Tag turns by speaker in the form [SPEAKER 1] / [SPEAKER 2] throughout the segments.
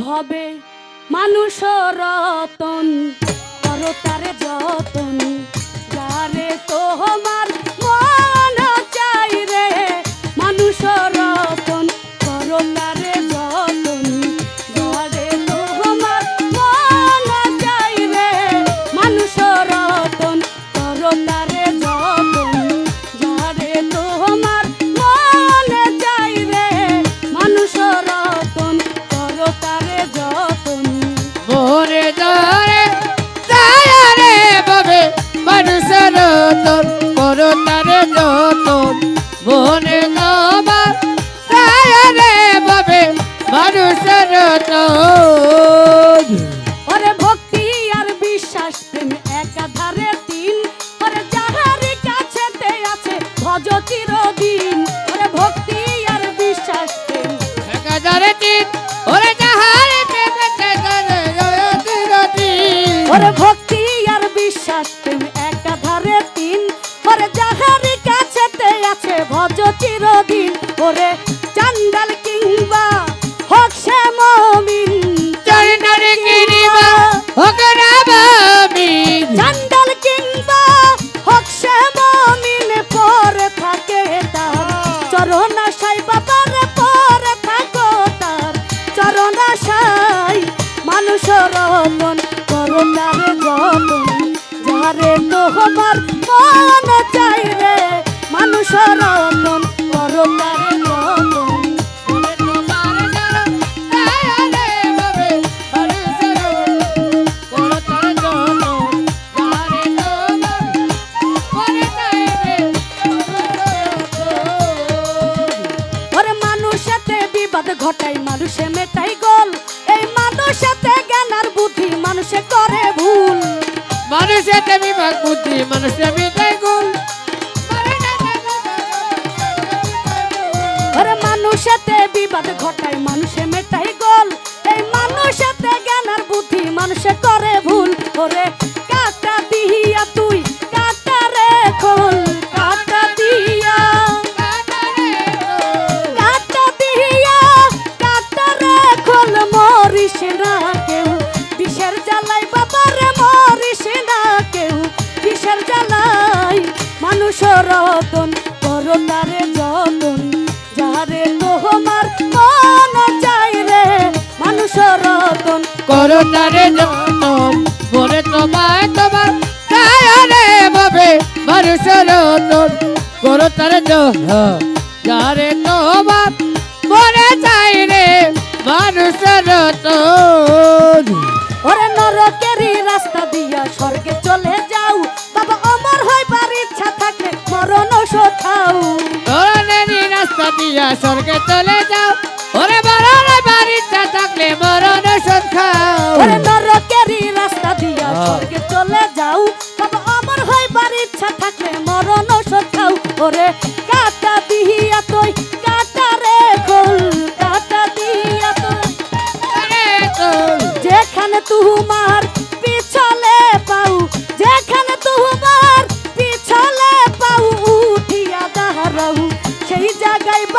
[SPEAKER 1] ভবে মানুষ রতন করতার যতন। যারে তোমার ওরে ভক্তি আর বিশ্বাস প্রেম একাধারে তিন। ওরে যাহারি কাছেতে আছে ভজ চিরদিন। ওরে ভক্তি আর বিশ্বাস প্রেম
[SPEAKER 2] একাধারে তিন। ওরে
[SPEAKER 1] ওরে ভক্তি আর বিশ্বাস প্রেম একাধারে তিন। ওরে যাহারি কাছেতে আছে ভজ চিরদিন। ওরে ওকে থাকার বুদ্ধি, মানুষ
[SPEAKER 2] আমি
[SPEAKER 1] দেখুন মানুষেতে বিবাদ ঘটায়, মানুষে মেটাই গোল। এই মানুষেতে জ্ঞান আর বুদ্ধি, মানুষে করে ভুল। করে যতন
[SPEAKER 2] করো তারে যতন। বলে তোমায় তোমার কায়রে ভাবে মানুষের রতন করো তারে যারে তোমার মনে চাই রে মানুষের রতন
[SPEAKER 1] ওরে নরকেরই রাস্তা দিয়া স্বর্গে চলে যাও। বাবা অমর হইবার ইচ্ছা থাকলে মরণ
[SPEAKER 2] সথাও রাস্তা দিয়া স্বর্গে চলে যাও।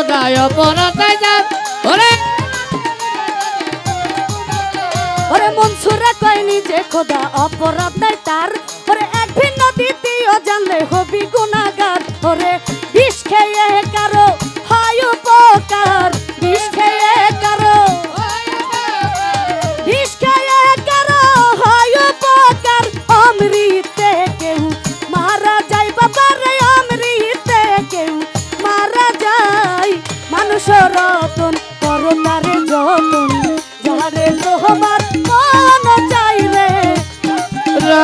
[SPEAKER 2] খোদায় অপরাধায় যান ওরে।
[SPEAKER 1] ওরে মনসুরা কয় নিজে খোদা, অপরাধ নাই তার। জানলে হবি গুণাগার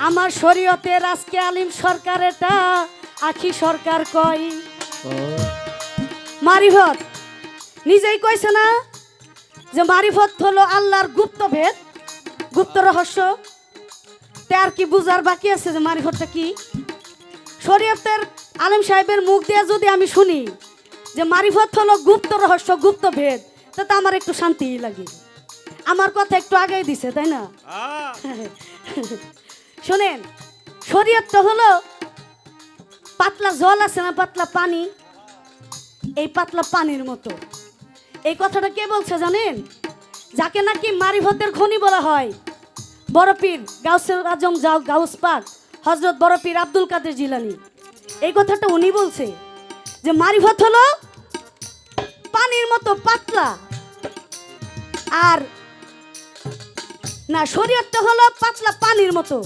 [SPEAKER 1] আমার শরীয়তের আজকে আলিম সরকার এটা আখি সরকার কয়। মারিফত নিজেই কইছে না যে মারিফত হলো আল্লাহর গুপ্ত ভেদ গুপ্ত রহস্য। তে আর কি বুঝার বাকি আছে যে মারিফতটা কি? শরীয়তের আলেম সাহেবের মুখ দিয়ে যদি আমি শুনি যে মারিফত হলো গুপ্ত রহস্য গুপ্ত ভেদ তাতে আমার একটু শান্তি লাগে। আমার কথা একটু আগেই দিছে তাই না? শোনেন শরীয়তটা হলো পাতলা জল আছে না পাতলা পানি? এই পাতলা পানির মতো। এই কথাটা কে বলছে জানেন? যাকে নাকি মারিফতের খনি বলা হয়। বড় পীর গাউসুল আজম গাউস পাক হজরত বড় পীর আব্দুল কাদের জিলানি। এই কথাটা উনি বলছে যে মারিফত হলো পানির মতো পাতলা। আর না শরীয়তটা হলো পাতলা পানির মতো।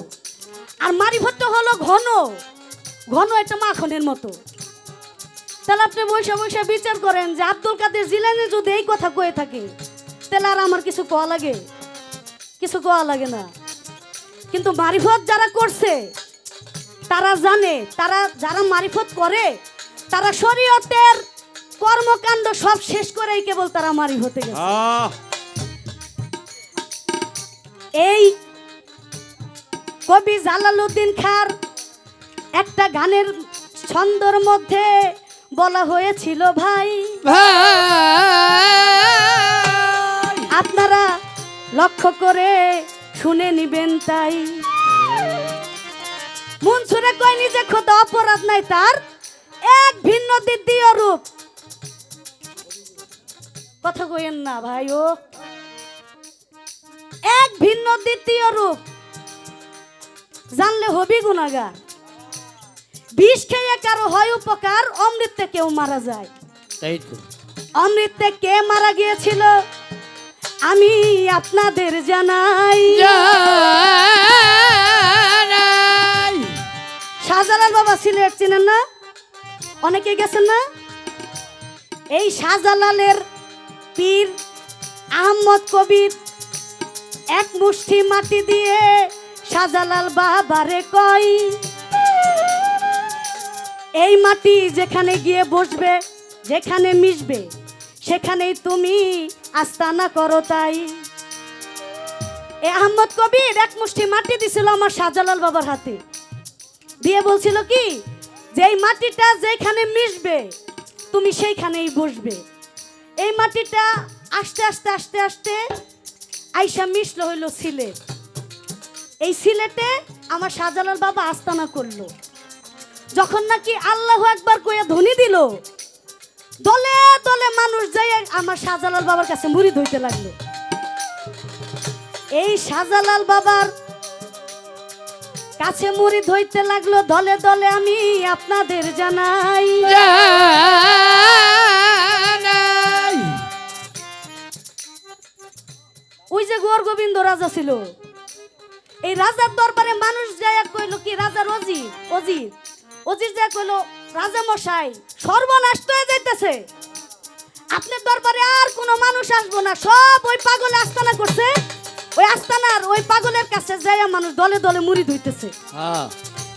[SPEAKER 1] আর মারিফতটা হলো ঘন। ঘন একটা মাখনের মতো। তাহলে আপনি বৈশা বৈশা বিচার করেন যে আব্দুল কাদের জিলানি যদি এই কথা কয়ে থাকে তাহলে আর আমার কিছু কোয়া লাগে? কিছু কোয়া লাগে না। কিন্তু মারিফত যারা করছে তারা জানে তারা যারা মারিফত করে তারা শরীয়তের কর্মকাণ্ড সব শেষ করেই কেবল তারা মারিফতে গেছে। এই কবি জালালুদ্দিন খার একটা গানের ছন্দর মধ্যে বলা হয়েছিল ভাই! আপনারা লক্ষ্য করে শুনে নিবেন তাই। মনসুরে কয় নিজে খোদা অপরাধ নাই তার এক ভিন্ন দ্বিতীয় রূপ। কথা কইেন না ভাই ও। এক ভিন্ন দ্বিতীয় রূপ। জানলে হবি গুণাগার বিষ খেয়ে কারও হয় উপকার অমৃতে কেউ মারা যায়।
[SPEAKER 2] তাই তো।
[SPEAKER 1] অমৃতে কে মারা গিয়েছিল? আমি আপনাদের জানাই।
[SPEAKER 2] জানাই।
[SPEAKER 1] শাহজালাল বাবা সিলেট চিনেন না? অনেকে গেছেন না? এই শাহজালালের পীর আহমদ কবির এক মুষ্টি মাটি দিয়ে শাহজালাল বাবারে কই? এই মাটি যেখানে গিয়ে বসবে, যেখানে মিশবে, সেখানেই তুমি আস্তানা করো তাই। এ আহমদ কবির এক মুষ্টি মাটি দিছিল আমার শাহজালাল বাবার হাতে। দিয়ে বলছিল কি যে এই মাটিটা যেখানে মিশবে, তুমি সেইখানেই বসবে। এই মাটিটা আস্তে আস্তে আস্তে আস্তে আইসা মিশলো হইল সিলেট। এই সিলেটে আমার শাহজালাল বাবা আস্তানা করল। যখন নাকি আল্লাহ একবার কইয়া ধ্বনি দিল দলে দলে মানুষ যাই আমার শাহজালাল বাবার কাছে মুড়ি ধইতে লাগল। এই শাহজালাল বাবার কাছে মুড়ি ধইতে লাগল দলে দলে আমি আপনাদের জানাই।
[SPEAKER 2] জানাই।
[SPEAKER 1] ওই যে গোর গোবিন্দ রাজা ছিল এই রাজার দরবারে মানুষ যায় কইলো কি রাজার অজির অজির অজির যায় কইলো রাজা মশাই সর্বনাশ তো হয়ে যাইতেছে। আপনার দরবারে আর কোনো মানুষ আসব না। সব ওই পাগলে আস্তানা করছে। ওই আস্তানার ওই পাগলের কাছে যায় মানুষ দলে দলে মুড়ি ধুইতেছে।
[SPEAKER 2] হ্যাঁ।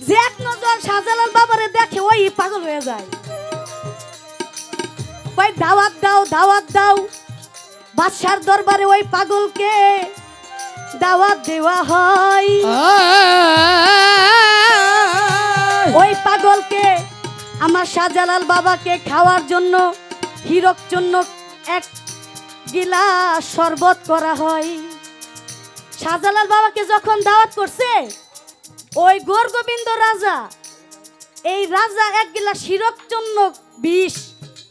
[SPEAKER 1] যে এক নজর শাহজালাল বাবারে দেখে ওই পাগল হয়ে যায়। ওই দাওয়াত দাও দাওয়াত দাও। বাদশার দরবারে ওই পাগলকে দাওয়াত দেওয়া হয়। ওই পাগলকে আমার শাহজালাল বাবাকে খাওয়ার জন্য হীরক জন্য এক গিলাস শরবত করা হয়। শাহজালাল বাবাকে যখন দাওয়াত করছে ওই গোর গোবিন্দ রাজা এই রাজা এক গিলাস হীরক জন্য বিষ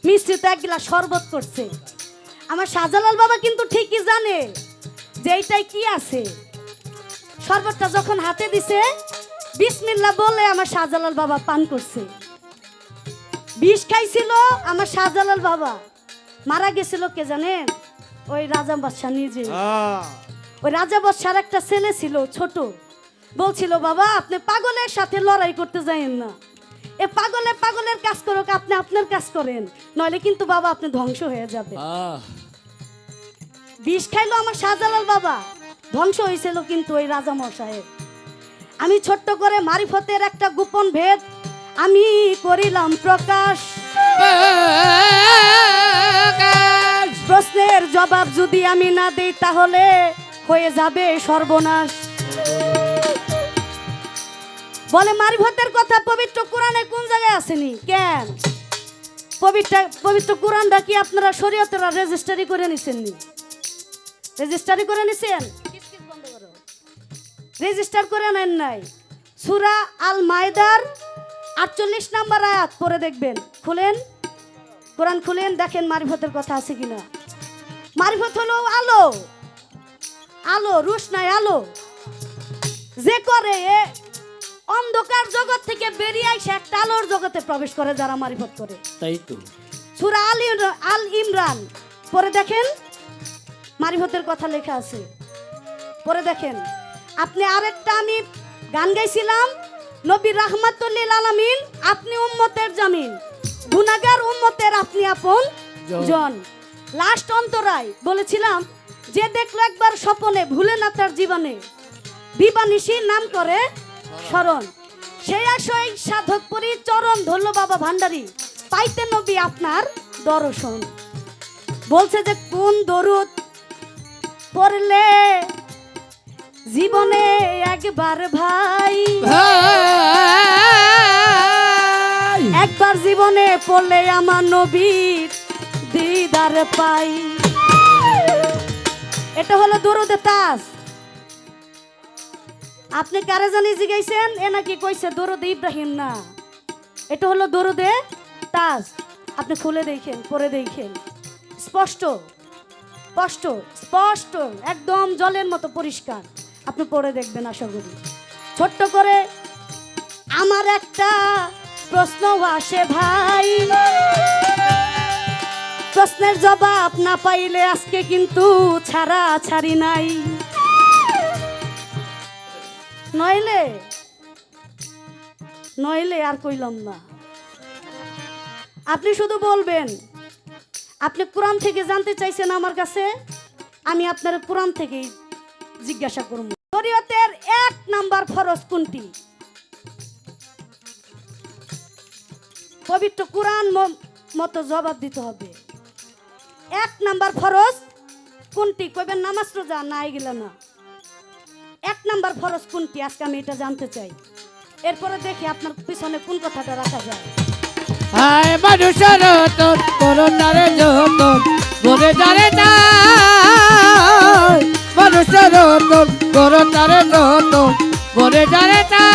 [SPEAKER 1] মিশ্রিত এক গিলাস শরবত করছে। আমার শাহজালাল বাবা কিন্তু ঠিকই জানে। যে এইটাই কি আছে? শরবতটা যখন হাতে দিছে বিসমিল্লা বলে আমার শাহজালাল বাবা পান করছে। বিষ খাইছিল আমার শাহজালাল বাবা। মারা গেছিল কে জানেন ওই রাজা বাদশাহ নিজে। ওই রাজা বাদশার একটা ছেলে ছিল ছোট। বলছিল বাবা আপনি পাগলের সাথে লড়াই করতে যাইেন না। এ পাগলে পাগলের কাজ করুক আপনি আপনার কাজ করেন। নইলে কিন্তু বাবা আপনি ধ্বংস হয়ে যাবে
[SPEAKER 2] আহ,
[SPEAKER 1] বিষ খাইলো আমার শাহজালাল বাবা। ধ্বংস হয়েছিল কিন্তু ওই রাজা মশাইয়ের আমি ছোট্ট করে মারিফতের একটা গোপন ভেদ আমি করিলাম প্রকাশ। প্রশ্নের জবাব যদি আমি না দেই তাহলে হয়ে যাবে সর্বনাশ। বলে মারিফতের কথা পবিত্র কোরআনে কোন জায়গায় আসেনি? কেন? পবিত্র পবিত্র কোরআনটা কি আপনারা শরীয়তের রেজিস্টারি করে নিছেন নি রেজিস্টারি করে নিছেন? রেজিস্টার করে নেন নাই। সুরা আল মায়দার আটচল্লিশ নাম্বার আয়াত পরে দেখবেন। খুলেন? কোরআন খুলেন দেখেন মারিফতের কথা আছে কিনা। মারিফত হলো আলো। আলো রুশ নাই আলো। যে করে অন্ধকার জগৎ থেকে বেরিয়ে এসে একটা আলোর জগতে প্রবেশ করে যারা মারিফত করে।
[SPEAKER 2] তাই তো।
[SPEAKER 1] সুরা আল আল ইমরান পরে দেখেন? মারিফতের কথা লেখা আছে। পরে দেখেন আপনি আরেকটা আমি গান গাইছিলাম নবী রাহমাতুল্লিল আলামিন আপনি উম্মতের জামিন। গুনাগার উম্মতের আপনি আপন
[SPEAKER 2] জন।
[SPEAKER 1] লাস্ট অন্তরায় বলেছিলাম যে দেখল একবার স্বপনে ভুলে না তার জীবনে। বিবানিশীর নাম করে স্মরণ। সেই আশয় সাধক পরি চরণ ধরল বাবা ভান্ডারী। পাইতে নবী আপনার দর্শন। বলছে যে কোন দরুদ পড়লে জীবনে একবার ভাই। একবার জীবনে পড়লে আমার নবীর দিদার পাই। এটা হলো দরুদে তাস। আপনি কারে জানি জিগাইছেন? এ নাকি কইছে দরুদে ইব্রাহিম না। এটা হলো দরুদে তাজ আপনি খুলে দেখেন পরে দেখেন। স্পষ্ট। স্পষ্ট স্পষ্ট, একদম জলের মতো পরিষ্কার। আপনি পড়ে দেখবেন আশা করি। ছোট্ট করে আমার একটা প্রশ্ন আসে ভাই। প্রশ্নের জবাব না পাইলে আজকে কিন্তু ছাড়া ছাড়ি নাই। নইলে নইলে আর কইলাম না। আপনি শুধু বলবেন আপনি কোরআন থেকে জানতে চাইছেন আমার কাছে, আমি আপনার কোরআন থেকেই জিজ্ঞাসা করব। শরীয়তের এক নাম্বার ফরজ কোনটি? পবিত্র কোরআন মতো জবাব দিতে হবে। এক নাম্বার ফরজ কোনটি? কইবেন নামাজ রোজা? না, এগুলো না। এক নাম্বার ফরজ কোনটি? আজকে আমি এটা জানতে চাই। এরপরে দেখি আপনার পিছনে কোন কথাটা রাখা যায়।
[SPEAKER 2] হায় মানুষের তোর করোনারে যতন বলে যারে না মানুষের তোর করোনারে যতন বলে যারে না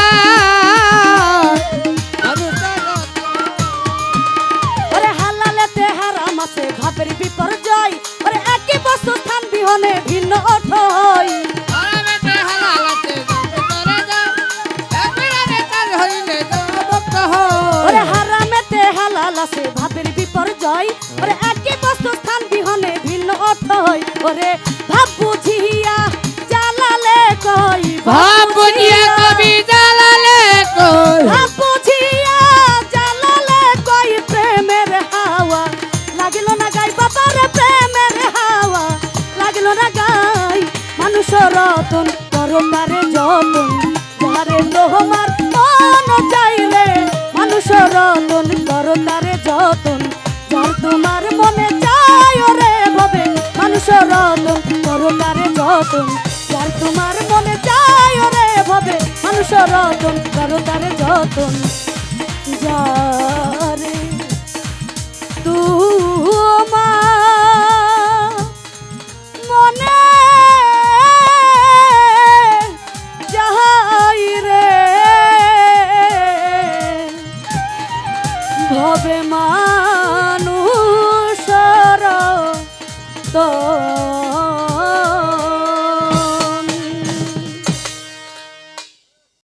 [SPEAKER 1] মানুষ রতন করমারে যতন, যারে লোহমার মন চাইলে মানুষ রতন করো তারে যতন। যার তোমার মনে চাই রে ভবে, মানুষ রতন করো তারে যতন। যার তোমার মনে চাই রে ভবে, মানুষ রতন করো তারে যতন। যারে